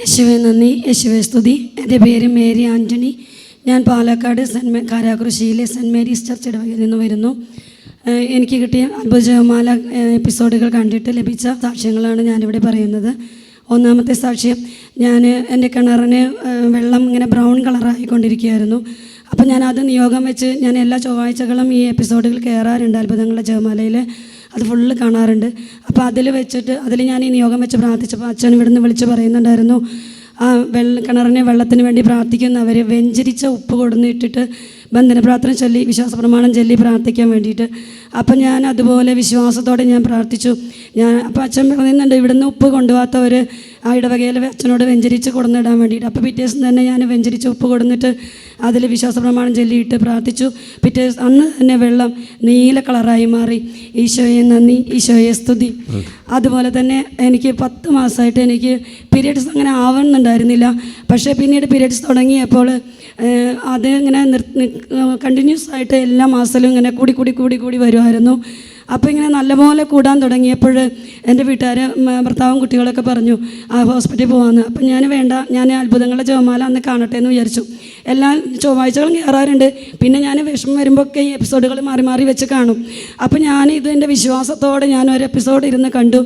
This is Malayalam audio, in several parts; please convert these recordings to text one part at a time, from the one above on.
യേശുവെ നന്ദി. യേശുവെ സ്തുതി. എന്റെ പേര് മേരി ആന്റണി ഞാൻ പാലക്കാട് സെന്റ് കാരാകൃഷിയിലെ സെന്റ് മേരീസ് ചർച്ച് ഇടവകയിൽ നിന്ന് വരുന്നു. എനിക്ക് കിട്ടിയ അത്ഭുതമാല എപ്പിസോഡുകൾ കണ്ടിട്ട് ലഭിച്ച സാക്ഷ്യങ്ങളാണ് ഞാനിവിടെ പറയുന്നത്. ഒന്നാമത്തെ സാക്ഷ്യം ഞാൻ എന്റെ കിണറിന് വെള്ളം ഇങ്ങനെ ബ്രൗൺ കളറായിക്കൊണ്ടിരിക്കുകയായിരുന്നു. അപ്പോൾ ഞാൻ അത് നിയോഗം വെച്ച് ഞാൻ എല്ലാ ചൊവ്വാഴ്ചകളും ഈ എപ്പിസോഡുകൾ കയറാറുണ്ട് അത്ഭുതങ്ങളുടെ ജപമാലയിൽ. അത് ഫുള്ള് കാണാറുണ്ട്. അപ്പോൾ അതിൽ വെച്ചിട്ട് അതിൽ ഞാൻ ഈ നിയോഗം വെച്ച് പ്രാർത്ഥിച്ചപ്പോൾ അച്ഛൻ ഇവിടുന്ന് വിളിച്ച് പറയുന്നുണ്ടായിരുന്നു ആ വെള്ള കിണറിനെ വെള്ളത്തിന് വേണ്ടി പ്രാർത്ഥിക്കുന്നവർ വെഞ്ചരിച്ച ഉപ്പ് കൊടുന്ന് ഇട്ടിട്ട് ബന്ധന പ്രാർത്ഥന ചൊല്ലി വിശ്വാസ പ്രമാണം ചൊല്ലി പ്രാർത്ഥിക്കാൻ വേണ്ടിയിട്ട്. അപ്പം ഞാൻ അതുപോലെ വിശ്വാസത്തോടെ ഞാൻ പ്രാർത്ഥിച്ചു. ഞാൻ അപ്പം അച്ഛൻ പറയുന്നുണ്ട് ഇവിടുന്ന് ഉപ്പ് കൊണ്ടുപോകാത്തവർ ആ ഇടവകയിൽ അച്ഛനോട് വെഞ്ചരിച്ച് കൊടുന്നിടാൻ വേണ്ടിയിട്ട്. അപ്പോൾ പിറ്റേ ദിവസം തന്നെ ഞാൻ വെഞ്ചരിച്ച് ഉപ്പ് കൊടുന്നിട്ട് അതിൽ വിശ്വാസ പ്രമാണം ചൊല്ലിയിട്ട് പ്രാർത്ഥിച്ചു. പിറ്റേ അന്ന് തന്നെ വെള്ളം നീല കളറായി മാറി. ഈശോയെ നന്ദി ഈശോയെ സ്തുതി. അതുപോലെ തന്നെ എനിക്ക് പത്ത് മാസമായിട്ട് എനിക്ക് പീരിയഡ്സ് അങ്ങനെ ആവുന്നുണ്ടായിരുന്നില്ല പക്ഷേ പിന്നീട് പീരിയഡ്സ് തുടങ്ങിയപ്പോൾ അതിങ്ങനെ അത് നിർ കണ്ടിന്യൂസ് ആയിട്ട് എല്ലാ മാസത്തിലും ഇങ്ങനെ കൂടി കൂടി കൂടി കൂടി വരുമായിരുന്നു. അപ്പോൾ ഇങ്ങനെ നല്ലപോലെ കൂടാൻ തുടങ്ങിയപ്പോൾ എന്റെ വീട്ടുകാർ ഭർത്താവും കുട്ടികളൊക്കെ പറഞ്ഞു ആ ഹോസ്പിറ്റലിൽ പോകാമെന്ന് അപ്പം ഞാൻ വേണ്ട ഞാൻ അത്ഭുതങ്ങളുടെ ജോമാല അന്ന് കാണട്ടെ എന്ന് വിചാരിച്ചു. എല്ലാ ചൊവ്വാഴ്ചകളും കയറാറുണ്ട് പിന്നെ ഞാൻ വിഷമം വരുമ്പോഴൊക്കെ ഈ എപ്പിസോഡുകൾ മാറി മാറി വെച്ച് കാണും. അപ്പോൾ ഞാൻ ഇത് എന്റെ വിശ്വാസത്തോടെ ഞാൻ ഒരു എപ്പിസോഡ് ഇരുന്ന് കണ്ടു.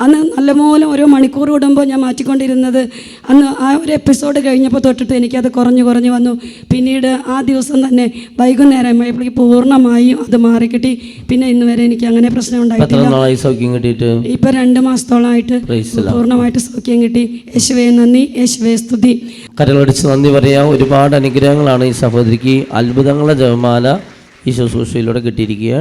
അന്ന് നല്ലപോലെ ഓരോ മണിക്കൂർ വിടുമ്പോൾ ഞാൻ മാറ്റിക്കൊണ്ടിരുന്നത് അന്ന് ആ ഒരു എപ്പിസോഡ് കഴിഞ്ഞപ്പോൾ തൊട്ടിട്ട് എനിക്കത് കുറഞ്ഞു കുറഞ്ഞു വന്നു. പിന്നീട് ആ ദിവസം തന്നെ വൈകുന്നേരം വൈകുന്നേരമായപ്പോഴേക്ക് പൂർണമായും അത് മാറിക്കിട്ടി. പിന്നെ ഇന്ന് വരെ എനിക്ക് അങ്ങനെ പ്രശ്നം ഉണ്ടായിട്ടില്ല. നാളായി സൗഖ്യം കിട്ടിയിട്ട് ഇപ്പൊ രണ്ട് മാസത്തോളമായിട്ട്. പൂർണമായിട്ട് സൗഖ്യം കിട്ടി. യേശുവേ നന്ദി യേശുവേ സ്തുതി. കരളടിച്ച് നന്ദി പറയാം. ഒരുപാട് അനുഗ്രഹങ്ങളാണ് ഈ സഹോദരിക്ക്. അത്ഭുതങ്ങളുടെ ജപമാല ഈ ശുശ്രൂഷയിലൂടെ കിട്ടിയിരിക്കുക